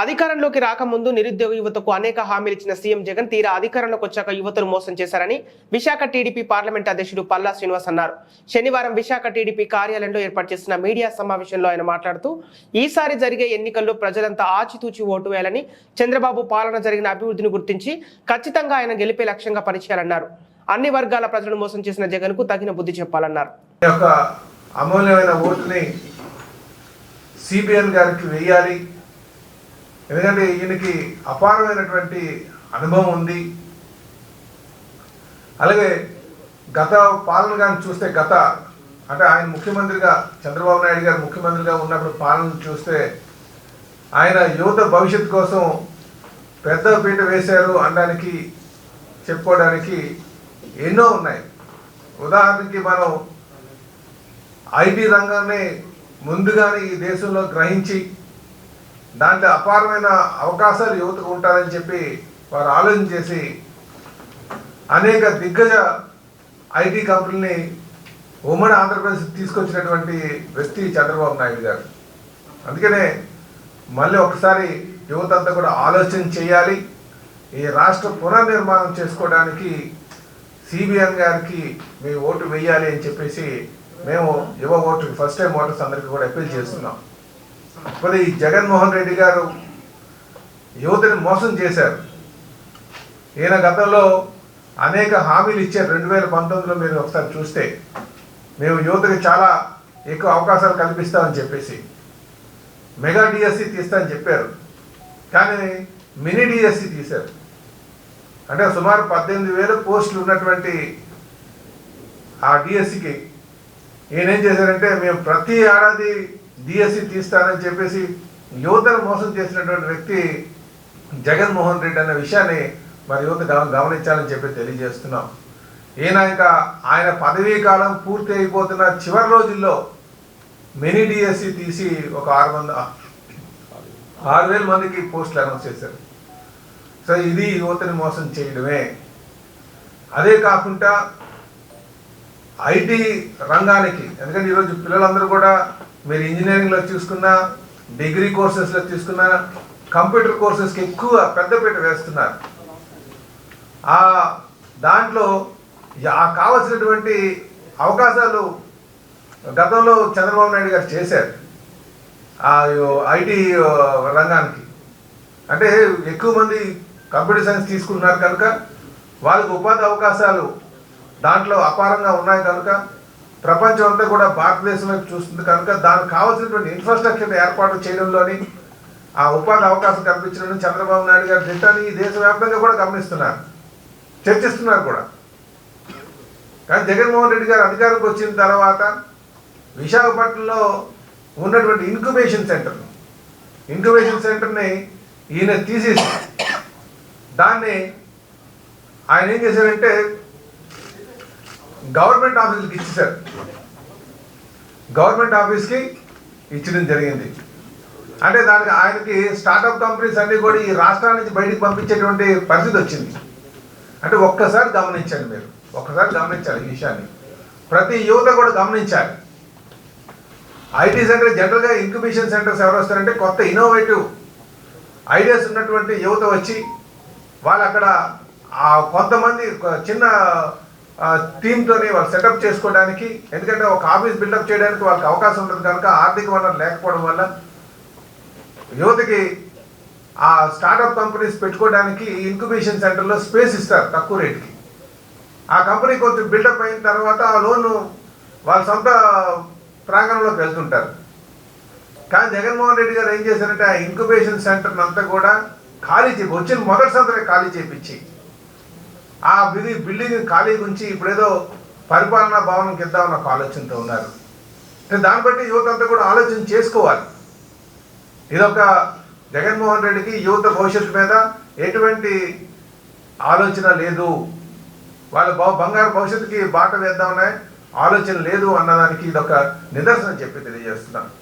అధికారంలోకి రాకముందు నిరుద్యోగ యువతకు అనేక హామీలు ఇచ్చిన సీఎం జగన్ తీరా అధికారంలోకి వచ్చాక యువతను మోసం చేశారని విశాఖ టీడీపీ పార్లమెంట్ అధ్యక్షుడు పల్లా శ్రీనివాస్ అన్నారు. శనివారం విశాఖ టీడీపీ కార్యాలయంలో ఏర్పాటు చేసిన మీడియా సమావేశంలో ఆయన మాట్లాడుతూ ఈసారి జరిగే ఎన్నికల్లో ప్రజలంతా ఆచితూచి ఓటు వేయాలని చంద్రబాబు పాలన జరిగిన అభివృద్ధిని గుర్తించి ఖచ్చితంగా ఆయన గెలిపే లక్ష్యంగా పనిచేయాలన్నారు. అన్ని వర్గాల ప్రజలను మోసం చేసిన జగన్కు తగిన బుద్ధి చెప్పాలన్నారు. అమూల్యమైన ఓటుని సిబిఎన్ గారికి వెయ్యాలి ఎందుకంటే ఈయనకి అపారమైనటువంటి అనుభవం ఉంది. అలాగే గత పాలన కానీ చూస్తే గత అంటే ఆయన ముఖ్యమంత్రిగా చంద్రబాబు నాయుడు గారు ముఖ్యమంత్రిగా ఉన్నప్పుడు పాలన చూస్తే ఆయన యువత భవిష్యత్తు కోసం పెద్ద పీట వేశారు అనడానికి చెప్పుకోవడానికి ఎన్నో ఉన్నాయి. ఉదాహరణకి మనం ఐటీ రంగాన్ని ముందుగానే ఈ దేశంలో గ్రహించి దాంట్లో అపారమైన అవకాశాలు యువతకు ఉంటారని చెప్పి వారు ఆలోచన చేసి అనేక దిగ్గజ ఐటీ కంపెనీని ఉమ్మడి ఆంధ్రప్రదేశ్ తీసుకొచ్చినటువంటి వ్యక్తి చంద్రబాబు నాయుడు గారు. అందుకనే మళ్ళీ ఒకసారి యువత అంతా కూడా ఆలోచన చేయాలి. ఈ రాష్ట్ర పునర్నిర్మాణం చేసుకోవడానికి సిబిఎన్ గారికి మీ ఓటు వేయాలి అని చెప్పేసి మేము యువ ఓటు ఫస్ట్ టైం ఓటర్స్ అందరికీ కూడా అప్పీల్ చేస్తున్నాం. మరి ఈ జగన్మోహన్ రెడ్డి గారు యువతని మోసం చేశారు. ఈయన గతంలో అనేక హామీలు ఇచ్చారు. రెండు వేల పంతొమ్మిదిలో మీరు ఒకసారి చూస్తే మేము యువతకి చాలా ఎక్కువ అవకాశాలు కల్పిస్తామని చెప్పేసి మెగా డిఎస్సి తీస్తామని చెప్పారు. కానీ మినీ డిఎస్సి తీశారు. అంటే సుమారు పద్దెనిమిది వేల పోస్టులు ఉన్నటువంటి ఆ డిఎస్సికి ఈయన ఏం చేశారంటే మేము ప్రతి ఏడాది డిఎస్సి తీస్తానని చెప్పేసి యువతను మోసం చేసినటువంటి వ్యక్తి జగన్మోహన్ రెడ్డి అనే విషయాన్ని మరి యువత గమనించాలని చెప్పి తెలియజేస్తున్నాం. ఈయన ఇంకా ఆయన పదవీ కాలం పూర్తి అయిపోతున్న చివరి రోజుల్లో మినీ డిఎస్సి తీసి ఒక ఆరు మంది ఆరు వేల మందికి పోస్టులు అనౌన్స్ చేశారు. సో ఇది యువతని మోసం చేయడమే. అదే కాకుండా ఐటీ రంగానికి ఎందుకంటే ఈరోజు పిల్లలందరూ కూడా మీరు ఇంజనీరింగ్లో తీసుకున్నా డిగ్రీ కోర్సెస్లో తీసుకున్నా కంప్యూటర్ కోర్సెస్కి ఎక్కువ పెద్దపీట వేస్తున్నారు. ఆ దాంట్లో ఆ కావలసినటువంటి అవకాశాలు గతంలో చంద్రబాబు నాయుడు గారు చేశారు. ఆ ఐటీ రంగానికి. అంటే ఎక్కువ మంది కంప్యూటర్ సైన్స్ తీసుకున్నారు కనుక వాళ్ళకి ఉపాధి అవకాశాలు దాంట్లో అపారంగా ఉన్నాయి కనుక ప్రపంచం అంతా కూడా భారతదేశం వైపు చూస్తుంది కనుక దానికి కావాల్సినటువంటి ఇన్ఫ్రాస్ట్రక్చర్ ఏర్పాటు చేయడంలోని ఆ ఉపాధి అవకాశం కల్పించడం చంద్రబాబు నాయుడు గారి దిట్టాన్ని ఈ దేశవ్యాప్తంగా కూడా గమనిస్తున్నారు. చర్చిస్తున్నారు కూడా. కానీ జగన్మోహన్ రెడ్డి గారు అధికారంకి వచ్చిన తర్వాత విశాఖపట్నంలో ఉన్నటువంటి ఇంక్యుబేషన్ సెంటర్ ఇంక్యుబేషన్ సెంటర్ని ఈయన తీసేసి దాన్ని ఆయన ఏం చేశారంటే గవర్నమెంట్ ఆఫీసులకి ఇచ్చేశారు. గవర్నమెంట్ ఆఫీస్కి ఇచ్చడం జరిగింది. అంటే దానికి ఆయనకి స్టార్టప్ కంపెనీస్ అన్నీ కూడా ఈ రాష్ట్రాల నుంచి బయటికి పంపించేటువంటి పరిస్థితి వచ్చింది. అంటే ఒక్కసారి గమనించండి మీరు. ఒక్కసారి గమనించాలి ఈ విషయాన్ని. ప్రతి యువత కూడా గమనించాలి. ఐటీ సెంటర్ జనరల్గా ఇంక్యుబేషన్ సెంటర్స్ ఎవరు వస్తారంటే కొత్త ఇన్నోవేటివ్ ఐడియాస్ ఉన్నటువంటి యువత వచ్చి వాళ్ళు అక్కడ కొంతమంది ఒక చిన్న టీమ్తోని వాళ్ళు సెటప్ చేసుకోవడానికి ఎందుకంటే ఒక ఆఫీస్ బిల్డప్ చేయడానికి వాళ్ళకి అవకాశం ఉంటుంది కనుక ఆర్థిక వనరు లేకపోవడం వల్ల యువతకి ఆ స్టార్టప్ కంపెనీస్ పెట్టుకోవడానికి ఇంక్యుబేషన్ సెంటర్లో స్పేస్ ఇస్తారు తక్కువ రేట్కి ఆ కంపెనీ కొంచెం బిల్డప్ అయిన తర్వాత ఆ లోన్ వాళ్ళ సొంత ప్రాంగణంలోకి వెళ్తుంటారు. కానీ జగన్మోహన్ రెడ్డి గారు ఏం చేశారంటే ఆ ఇంక్యుబేషన్ సెంటర్ అంతా కూడా ఖాళీ చేపి వచ్చిన మొదటి సంవత్సరం ఖాళీ చేపించి ఆ బిల్లి బిల్డింగ్ ఖాళీ ఉంచి ఇప్పుడేదో పరిపాలనా భవనం కింద ఉన్న ఒక ఆలోచనతో ఉన్నారు. అంటే దాన్ని బట్టి యువత అంతా కూడా ఆలోచన చేసుకోవాలి. ఇదొక జగన్మోహన్ రెడ్డికి యువత భవిష్యత్తు మీద ఎటువంటి ఆలోచన లేదు. వాళ్ళ బా బంగారు భవిష్యత్తుకి బాట వేద్దామనే ఆలోచన లేదు అన్నదానికి ఇదొక నిదర్శనం చెప్పి తెలియజేస్తున్నాను.